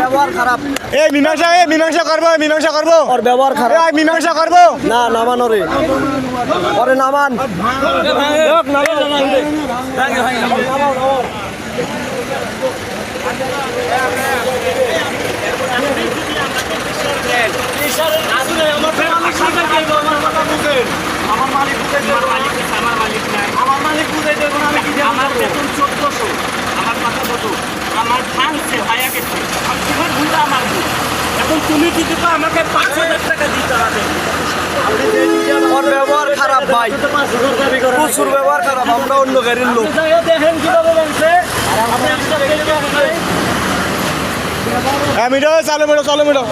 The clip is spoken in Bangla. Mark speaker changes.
Speaker 1: ব্যবহার খারাপ।
Speaker 2: এই মীমাংসা এই মীমাংসা করব মীমাংসা করব।
Speaker 1: ওর ব্যবহার খারাপ।
Speaker 2: এই মীমাংসা করব।
Speaker 1: না নামান ওরে। ওরে নামান।
Speaker 3: আমার ভাঙছে ভাইয়াকে আমি তোমার ভুলটা আমার ভুল? এখন তুমি দিতে তো আমাকে পাঁচ হাজার টাকা দিতে হবে।
Speaker 1: ওর ব্যবহার খারাপ ভাই। প্রচুর ব্যবহার খারাপ আমরা অন্য গাড়ির লোক।
Speaker 3: দেখেন কীভাবে একটা
Speaker 2: হ্যাঁ মিটো চালু মিটো চালু মিটো